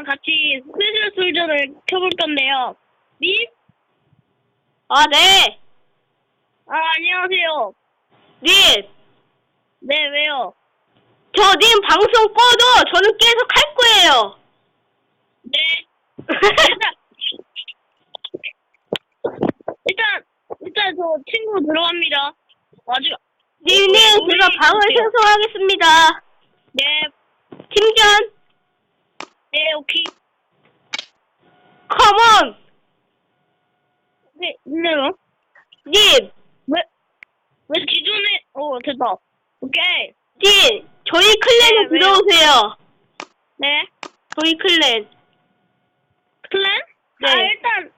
님이랑 같이 스페셜 솔저를 켜볼 건데요. 님? 아, 네. 아, 안녕하세요. 님, 네, 왜요? 저 님 방송 꺼도 저는 계속 할 거예요. 네. 일단, 일단, 일단 저 친구 들어갑니다. 마지막. 님님, 제가 방을. 생성하겠습니다. 네, 팀전, 네, 오케이. 컴온! 네, 있네요. 님, 왜, 왜 기존에, 어, 됐다. 오케이. 님, 저희 클랜에 네, 왜요? 들어오세요. 네. 저희 클랜. 클랜? 네. 아, 일단,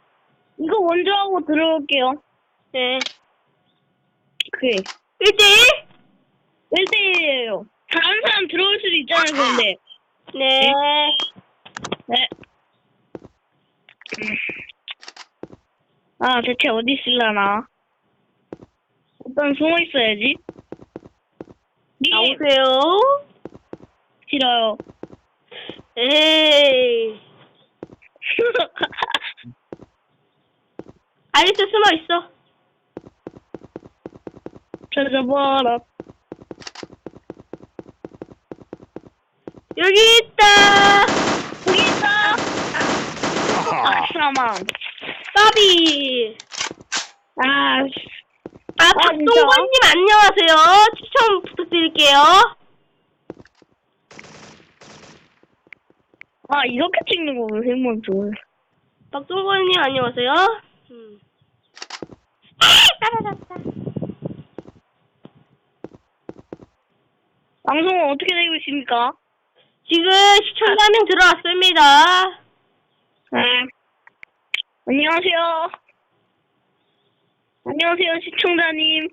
이거 먼저 하고 들어올게요. 네. 오케이. 1대1? 1대1이에요. 다른 사람 들어올 수도 있잖아요, 근데. 네. 네. 음. 아, 대체 어디 있을라나? 일단 숨어 있어야지. 님, 나오세요. 싫어요. 에이. 알리스 숨어 있어. 찾아봐라. 여기 있다. 여기 있다! 아, 사망. 까비. 아, 씨. 아, 진짜? 박동건님 안녕하세요. 추천 부탁드릴게요. 아, 이렇게 찍는 거왜 생각 좋아요. 박동건님 안녕하세요. 음. 아, 따라잡다. 방송은 어떻게 되고 있습니까? 지금 시청자 한 명 들어왔습니다. 네. 안녕하세요. 안녕하세요, 시청자님.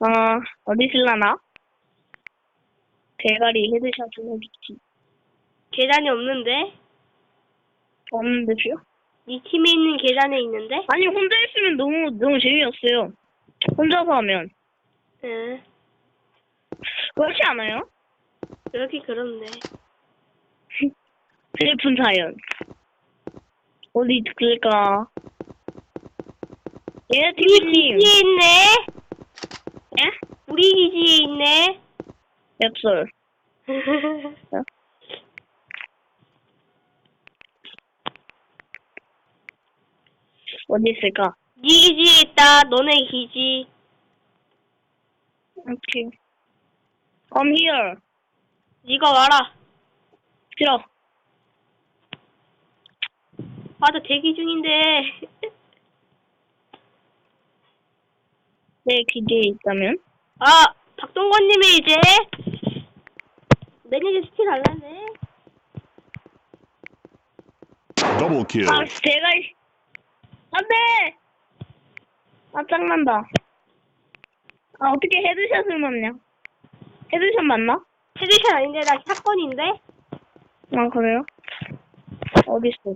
아, 어디 있을라나? 대가리 헤드샷을 해주지. 계단이 없는데? 없는데요? 이 팀에 있는 계단에 있는데? 아니, 혼자 있으면 너무, 너무 재미없어요. 혼자서 하면. 예. 그렇지 않아요? 그렇게 그렇네. 슬픈 사연. 어디 있을까? 예, 우리. 기지에 있네. 예? 우리 기지에 있네. 엽설. 어디 있을까? 네 기지에 있다. 너네 기지. 오케이. Come here. 네가 와라. 싫어. 아, 나 대기 중인데. 내 기지에 있다면? 아, 박동건님이 이제 매니저 시키 달라네. Double kill. 아, 제가, 이- 안 돼! 아, 짱난다. 아, 어떻게 헤드샷을 맞냐? 헤드샷 맞나? 헤드샷 아닌데 나 사건인데. 아, 그래요? 어딨어?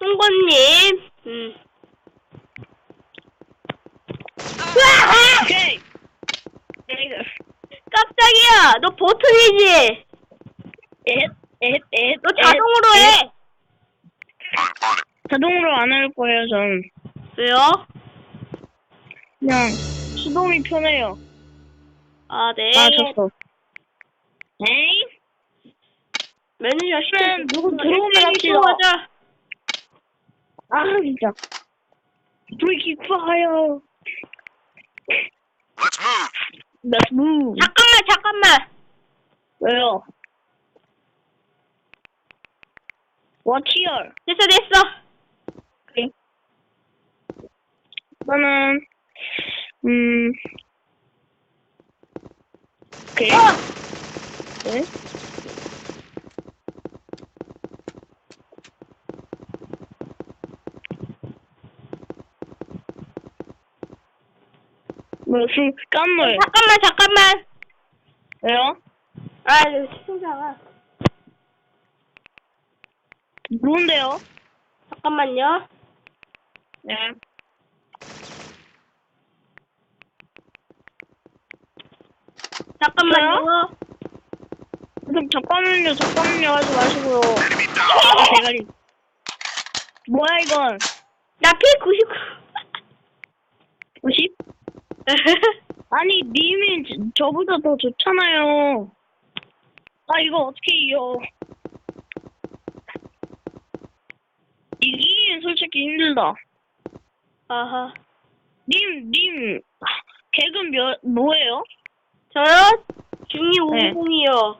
박동건님. 음. 으아! 오케이! 깜짝이야. 너 버튼이지. 너 엣, 자동으로 엣. 해. 자동으로 안 할 거예요, 전. 왜요? 그냥, 수동이 편해요. 아, 네. 아, 졌어. 에이? 매니저 시키. 그러면 누구 들어오면 합시다. 하자. 아, 진짜. 브레이킹 파이어. Let's move. Let's move. 잠깐만, 잠깐만. 왜요? What here? 됐어, 됐어. 오케이. 저는, 음, 오케이. 어! 네? 무슨 깜놀? 잠깐만, 잠깐만. 왜요? 아, 여기 시청자가. 뭔데요? 잠깐만요. 네. 잠깐만요. 좀 잠깐만요, 잠깐만요 하지 마시고요. 아, 대가리. 뭐야, 이건? 나 P99. 90? 아니, 님이 저- 저보다 더 좋잖아요. 아, 이거 어떻게 이겨. 이기긴 솔직히 힘들다. 아하. 님, 님, 계급 몇, 뭐예요? 저요? 중이 네. 50이요.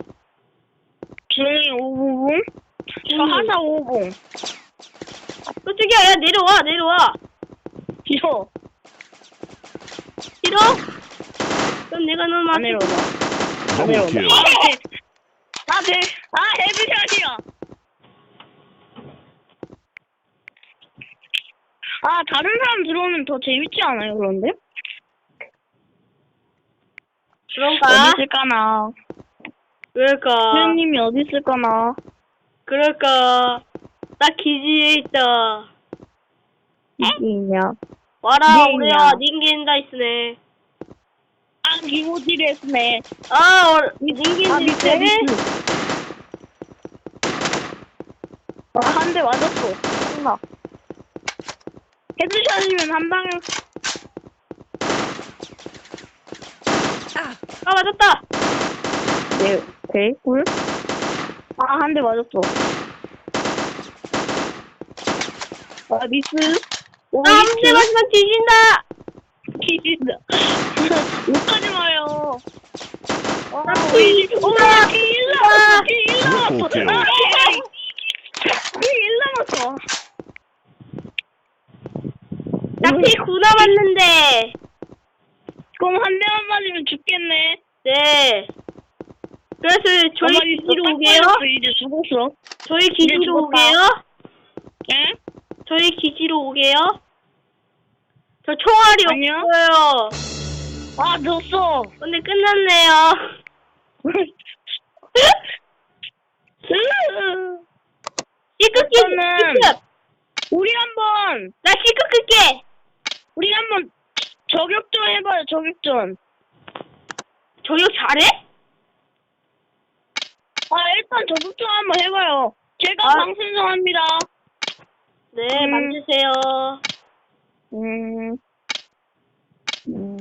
중이 550? 저 음. 하사 550. 솔직히야, 야, 내려와, 내려와. 싫어. 싫어? 그럼 내가 너무 안 내려오다. 안 Double 내려오다. kill. 아, 네. 아, 헤드샷이야. 아, 다른 사람 들어오면 더 재밌지 않아요, 그런데? 그런가? 어디 있을까나. 그럴까? 수현님이 어디 있을까나. 그럴까? 나 기지에 있다. 있냐. 와라, 네, 우리야, 야. 닌겐 다이스네. 아, 기모지레스네. 아, 어, 닌겐 아? 밑에. 아, 한 대 맞았어. 끝나. 헤드샷이면 한 방에. 아, 맞았다. 네, 오케이, 꿀. 아, 한 대 맞았어. 아, 미스. 오, 나 아무데 맞으면 뒤진다. 뒤진다. 욕하지 마요. 아, 나 오, 뒤진다. 오, 일 남았어, 일 남았어. 오케이. 아, 일 남았어. 나 P9 남았는데. 그럼 한 대만 맞으면 죽겠네. 네. 그래서 저희 기지로 딱 오게요. 걸렸어, 이제 죽었어. 저희 기지로 죽었다. 오게요. 예? 저희 기지로 오게요. 저 총알이 아니요. 없어요. 아, 졌어. 근데 끝났네요. 시크 키 저는- 시크. 우리 한번, 나 시크 끌게. 우리 한번 저격전 해봐요, 저격전. 저격 잘해? 아, 일단 저격전 한번 해봐요. 제가 아. 방 신청합니다. 네, 음. 만드세요. 음. 음.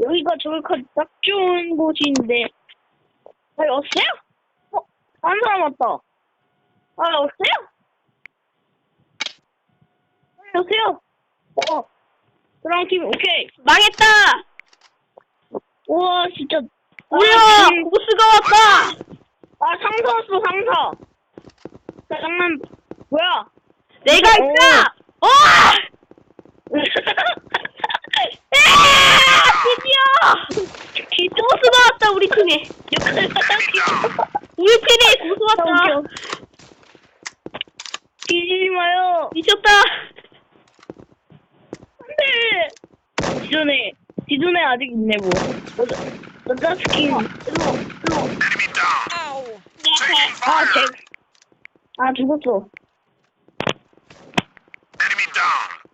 여기가 저격하기 딱 좋은 곳인데. 아, 여보세요? 어, 한 사람 왔다. 아, 여보세요? 아, 여보세요? 어, 그럼 팀, 오케이. 망했다. 우와, 진짜. 뭐야? 아, 팀- 보스가 왔다. 아, 상사 왔어, 상사. 짜장면, 뭐야? 내가 어. 있다. 어! 아, 드디어 기 보스가 왔다 우리 팀에. 우리 팀에 보스 왔다. 뒤지지 마요. 미쳤다. 안 돼. 기존에, 기존에 아직 있네, 뭐. 여자, 여자 스킨. 일로, 일로. 아, 제, 아, 죽었어.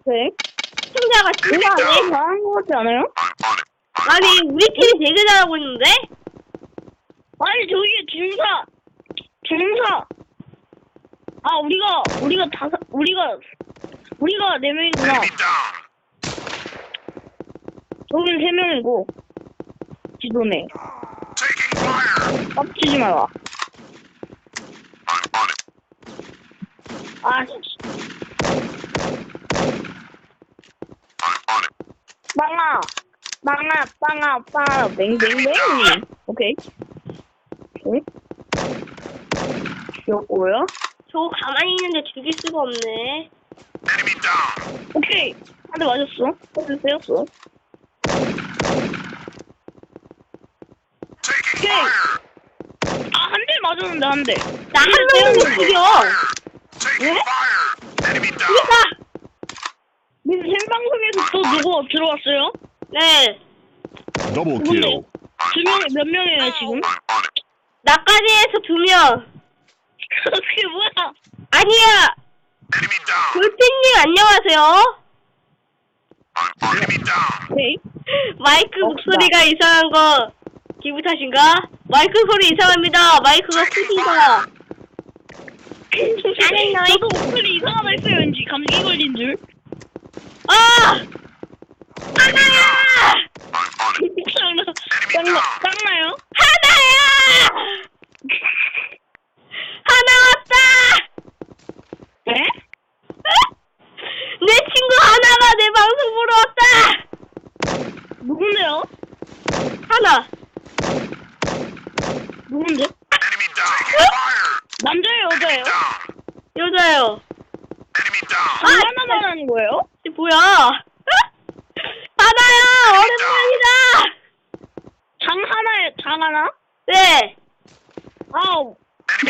네? 시청자가 우리가 진짜 제일 잘한 것 같지 않아요? 아니 우리 팀이 되게 잘하고 있는데? 아니, 저기 중사. 중사. 아, 우리가, 우리가 다섯, 우리가, 우리가 네 명이구나. 저긴 세 명이고. 기존에. 깝치지 마라. 아, 씨. 빵아, 빵아, 빵아, 빵아, 뱅뱅뱅. 오케이. 오케이. 귀엽고요. 저거 가만히 있는데 죽일 수가 없네. 오케이. 한대 맞았어. 한대 세웠어. 오케이. 아, 한 대 맞았는데, 한 대. 나 한 명도 못 죽여. 왜? 그러니까 님 생방송에서 또 누구 들어왔어요? 네 Double kill. 두 명, 몇 명이에요, 지금? 나까지 해서 두 명. 그게 뭐야? 아니야. 골팬님 안녕하세요. 오케이. 마이크 목소리가 이상한 거 기분 탓인가? 마이크 소리 이상합니다. 마이크가 크신가? 아니, 저도 목소리 이상하다 했어요, 왠지. 감기 걸린 줄. 아! 하나야! 짱나, 짱나, 짱나요? 하나야! 하나 왔다! 네? 내 친구 하나가 내 방송 보러 왔다! 누군데요? 하나. 누군데? 남자예요, 여자예요? 여자요. 장난하만 하는 거예요? 이게 뭐야? 오랜만이다! 장 하나에, 장 하나? 네. 아,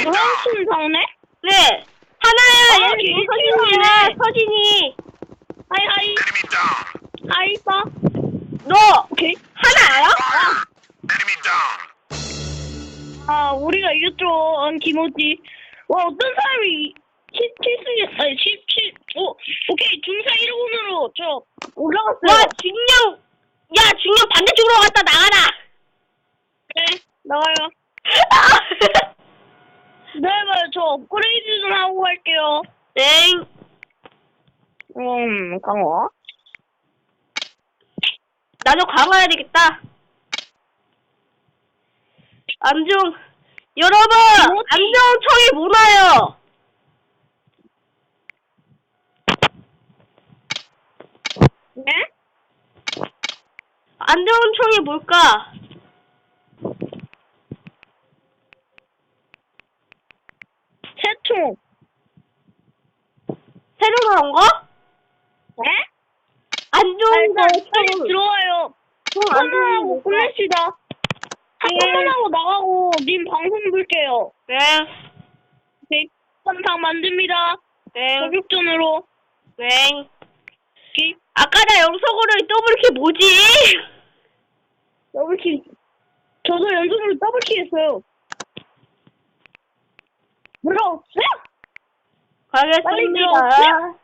무한순 장네? 네. 하나야! 아, 얘 얘 서진이야, 친구네. 서진이. 하이, 하이. 하이, 빠. 너 오케이. 하나 알아? 아, 우리가 이겼죠, 응, 김호지. 와, 어떤 사람이 17승, 아니, 17, 오, 오케이, 중사 1군으로 저 올라갔어요. 와, 중령! 야, 중령 반대쪽으로 갔다 나가라! 네, 나와요. 네, 맞아요. 저 업그레이드 좀 하고 갈게요. 땡. 음, 강화. 나도 가봐야 되겠다. 안중, 여러분! 뭐지? 안중청이 뭐나요? 네? 안중청이 뭘까? 새총. 새로 나온 거? 네? 아, 안중, 일단 빨리 들어와요. 한번하고 끝냅시다. 한 네. 번만 하고 나가고 님 방송 볼게요. 네, 네, 한상 만듭니다. 네, 저격전으로. 네. 오케이. 아까 나 영석으로 더블키 뭐지? 더블킬. 저도 연속으로 더블킬 했어요. 들어왔어요? 가겠습니다.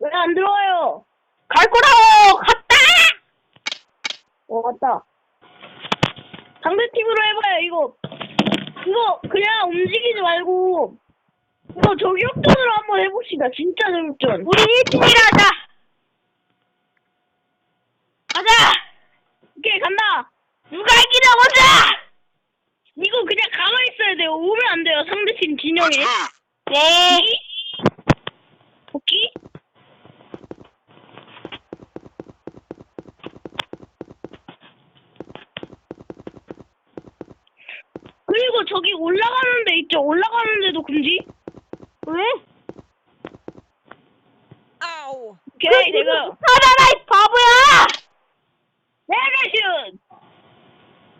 왜안 들어와요? 갈 거라고! 갔다! 어, 맞다. 상대 팀으로 해봐요, 이거. 이거, 그냥 움직이지 말고. 이거 저격전으로 한번 해봅시다. 진짜 저격전. 우리 1팀이라 하자! 가자! 오케이, 간다. 누가 이기나 보자! 이거 그냥 가만히 있어야 돼요. 오면 안 돼요. 상대팀 진영에. 네. 오케이? 그리고 저기 올라가는 데 있죠? 올라가는 데도 금지? 왜? 오케이, 내가. 하나라, 이 바보야! 내가 슛!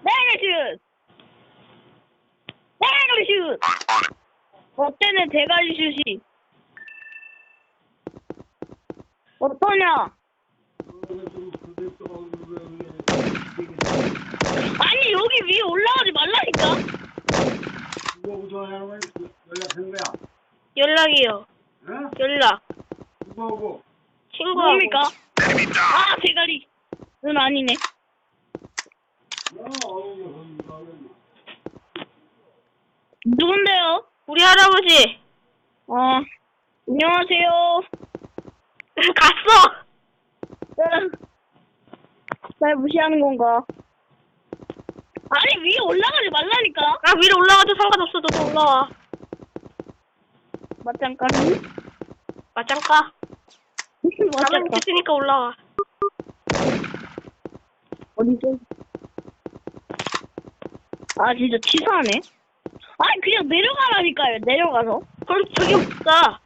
내가 슛! 내가 슛! 어때네, 대가리 슛이. 어떠냐? 아니, 여기 위에 올라가지 말라니까? 누구하고 전화하는 거야? 연락한 거야? 연락이요. 어? 연락. 누구하고? 친구하고. 뭡니까? 아, 대가리. 는 아니네. 어, 누군데요? 우리 할아버지. 어, 안녕하세요. 갔어! 날, 날 무시하는 건가? 아니, 위에 올라가지 말라니까? 아, 위로 올라가도 상관없어. 너도 올라와. 맞짱까? 맞짱까. 가만히 맞짱까? 있으니까 올라와. 어디죠? 아, 진짜 치사하네. 아니, 그냥 내려가라니까요, 내려가서. 그럼 저기 없다.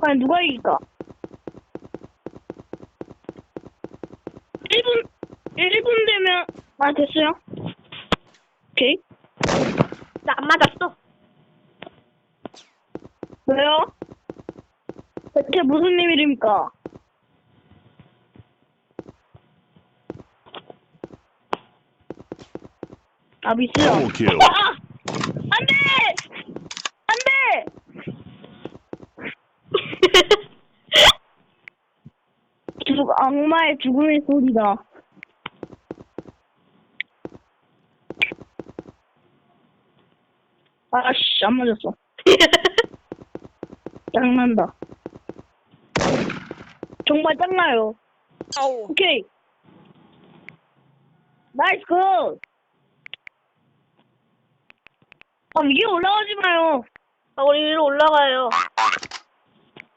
과연 누가 이길까? 1분 되면 아 됐어요. 오케이. 나 안 맞았어. 왜요? 대체 무슨 일입니까? 아 미스요. 어, 아! 안돼! 안돼! 죽 악마의 죽음의 소리다. 씨, 안 맞았어. 짱난다. 정말 짱나요. 오케이. 나이스 굿. 아, 위에 올라가지 마요. 아, 우리 위로 올라가요.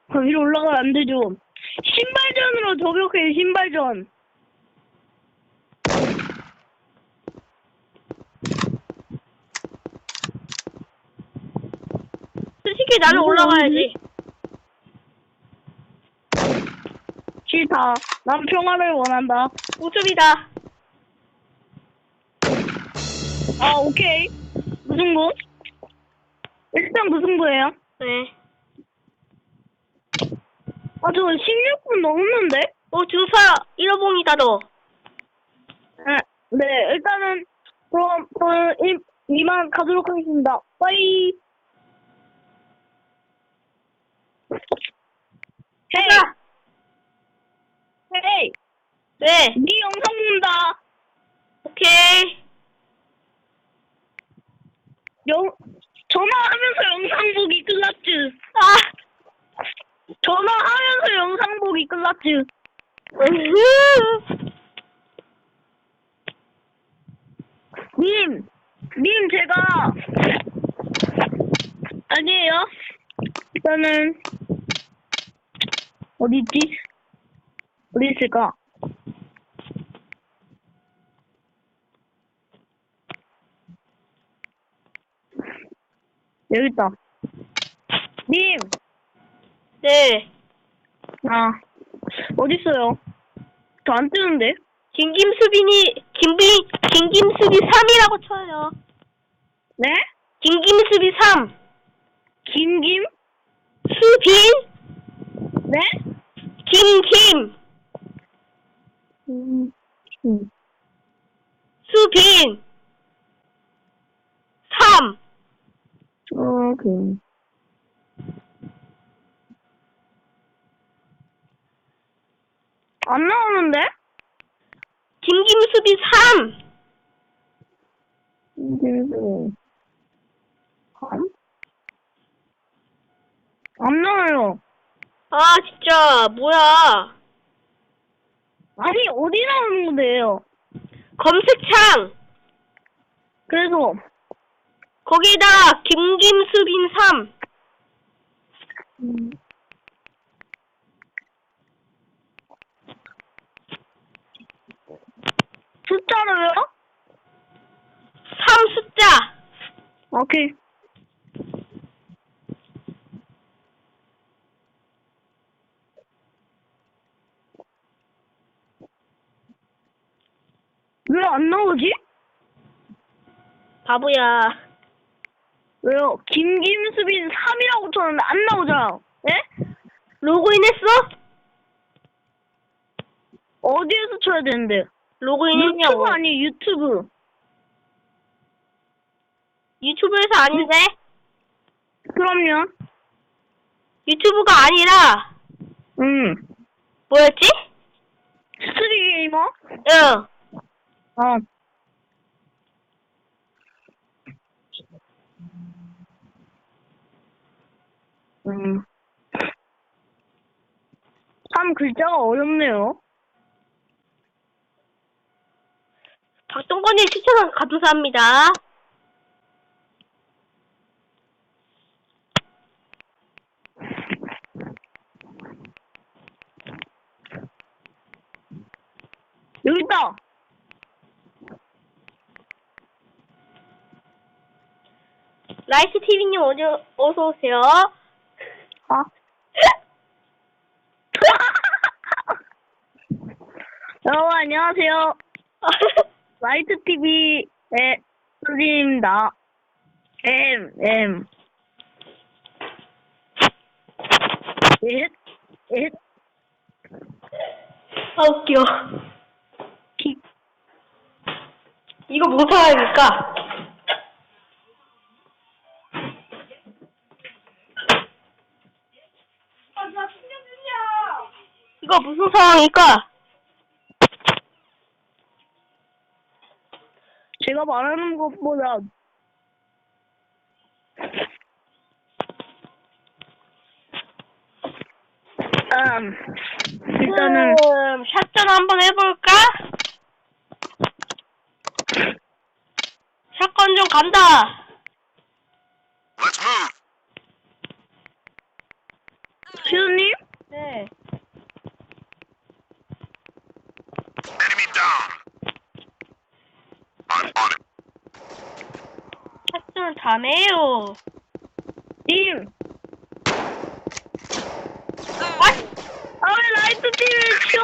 아, 위로 올라가면 안 되죠. 신발전으로 저격해요, 신발전. 솔직히 나는 이거 올라가야지. 싫다. 난 평화를 원한다. 웃음이다. 아, 오케이. 무슨 부? 일단 무슨 부예요? 네. 아, 저 16분 넘었는데? 어, 증사 잃어봉이다, 너. 네, 네, 일단은, 그럼, 저는 이, 이만 가도록 하겠습니다. 빠이. 헤이, 가자. 헤이, 네. 네 영상 본다. 오케이. 영, 전화하면서 영상 보기 끝났지. 아. 전화하면서 영상 보기 끝났지. 님, 님 제가 아니에요. 일단은 어디 있지? 어디 있을까? 여기 있다. 님, 네. 아 어디 있어요? 저 안 뜨는데? 김김수빈이, 김비, 김김수비 3이라고 쳐요. 네? 김김수비 3. 김김? 수빈? 네? 김김. 음, 음. 수빈. 3. 오케이. 안 나오는데? 김김수비 3. 그래서 안? 안 나와요. 아, 진짜, 뭐야. 아니 어디 나오는 건데요? 검색창. 그래서 거기에다가 김김수빈 3. 음. 숫자로요? 3 숫자. 오케이. 왜 안 나오지? 바보야. 왜요? 김김수빈 3이라고 쳤는데 안 나오잖아. 예? 로그인 했어? 어디에서 쳐야 되는데? 로그인 했냐고. 유튜브 아니 유튜브. 유튜브에서 아닌데? 그럼요. 유튜브가 아니라, 응. 뭐였지? 스트리 게이머? 응. 어. 음. 참 글자가 어렵네요. 박동건님 추천 감사합니다. 여기 있다. 라이스 TV님 어서, 어서 오세요. 아. 여러분 안녕하세요. 라이트 TV의 수진입니다. M M. 잇, 잇, 아, 웃겨. 킥. 이거 뭐 사야겠까? 이거 무슨 상황일까? 제가 말하는 것보다 음, 일단은 음, 샷전 한번 해볼까? 샷건 좀 간다. 시우님 네. Enemy down. I'm on it. 샷전 잘해요. 님, 아, 아왜 라이트 TV를 치워?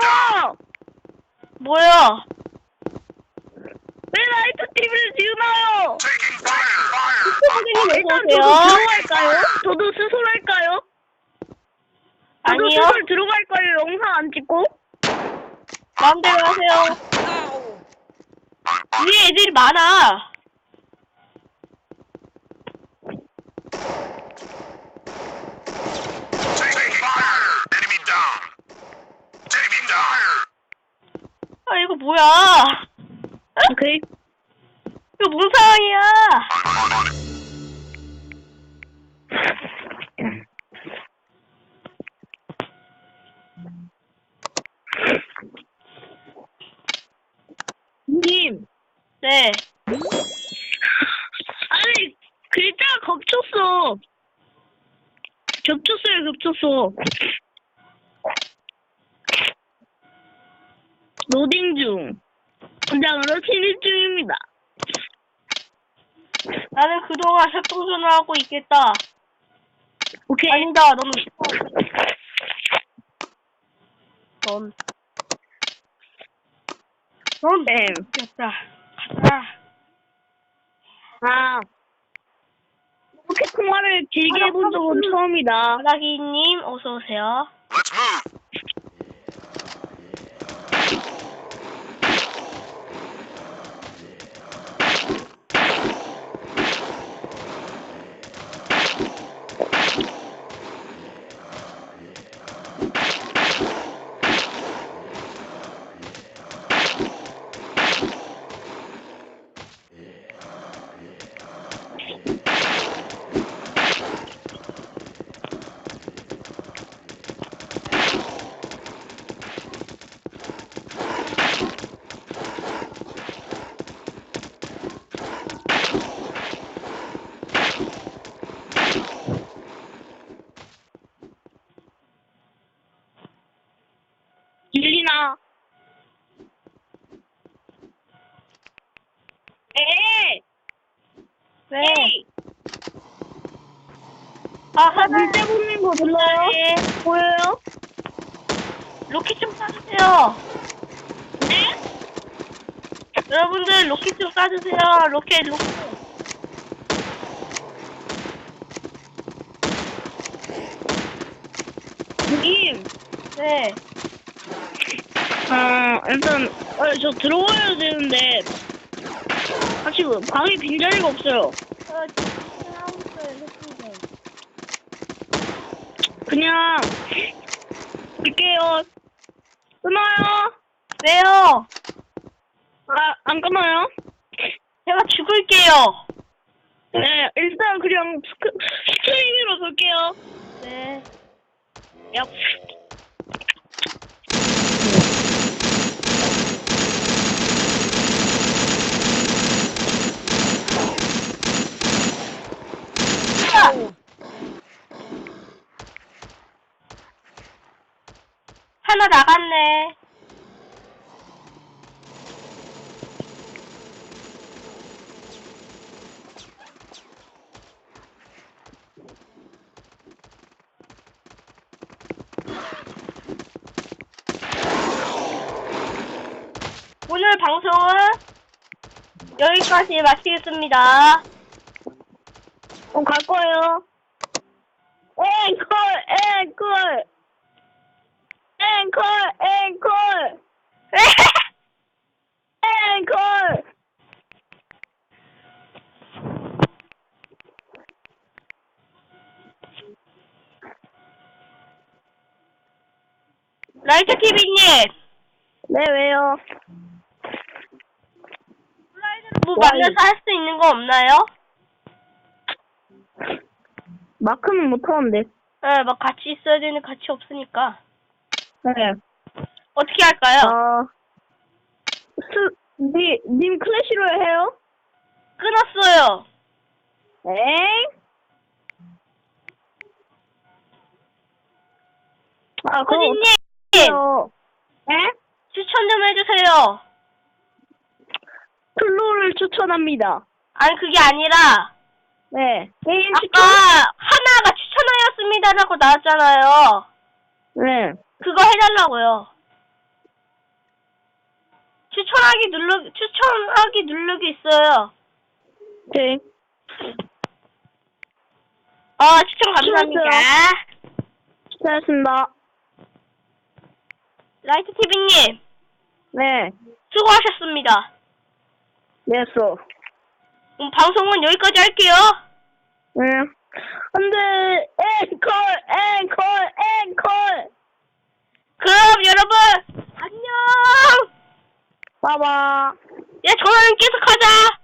뭐야? 왜 라이트 TV를 지우나요? Fire. Fire. 일단 어서오세요. 저도 들어갈까요? 저도 수술할까요? 저도 아니요. 수술 들어갈 거예요. 영상 안 찍고. 마음대로 하세요. On it. 위에 애들이 많아. Taking fire. Enemy down. Enemy down. 아, 이거 뭐야? 오케이. 이거 뭔 상황이야? 님, 네. 아니 글자가 겹쳤어. 겹쳤어요, 겹쳤어. 로딩 중. 현장으로 진입 중입니다. 그동안 협동전을 하고 있겠다. 오케이. 아니다, 너는. 넌. 넌 네. 됐다. 가자. 아. 이렇게 통화를 길게 해본 적은 처음이다. 바라기님, 어서오세요. Let's move. 들리나? 에이! 네. 에이! 아, 아, 문자 보는 거 들려요? 네. 보여요? 로켓 좀 쏴주세요. 네? 여러분들, 로켓 좀 쏴주세요. 로켓, 로켓. 님, 네. 아, 일단, 어, 저 들어와야 되는데, 아, 지금 방에 빈자리가 없어요. 그냥, 끌게요. 끊어요? 왜요? 아, 안 끊어요? 제가 죽을게요. 네, 일단 그냥 스크, 스트리밍으로 볼게요. 네. 야, 하나 나갔네. 오늘 방송은 여기까지 마치겠습니다. 어, 갈 거예요. 앵콜, 앵콜. 앵콜, 앵콜. 앵콜. 라이트 TV님, 네, 왜요? 뭐 와, 만나서 할 수 있는 거 없나요? 마크는 못하는데. 네, 막 같이 있어야 되는 같이 없으니까. 네. 어떻게 할까요? 어, 스, 니, 님 클래시로 해요? 끊었어요. 엥? 아, 그럼 코디님, 어떡해요? 에? 추천 좀 해주세요. 클로를 추천합니다. 아니, 그게 아니라, 네. 게임 아까 추천? 하나가 추천하였습니다라고 나왔잖아요. 네. 그거 해달라고요. 추천하기 누르, 추천하기 누르기 있어요. 오케이. 어, 추천 감사합니다. 잘했습니다. 라이트 TV님, 네. 수고하셨습니다. 됐어. 그럼 방송은 여기까지 할게요. 네. 안 돼! 앵콜! 앵콜! 앵콜! 그럼 여러분, 안녕! 봐봐. 야, 전화는 계속하자!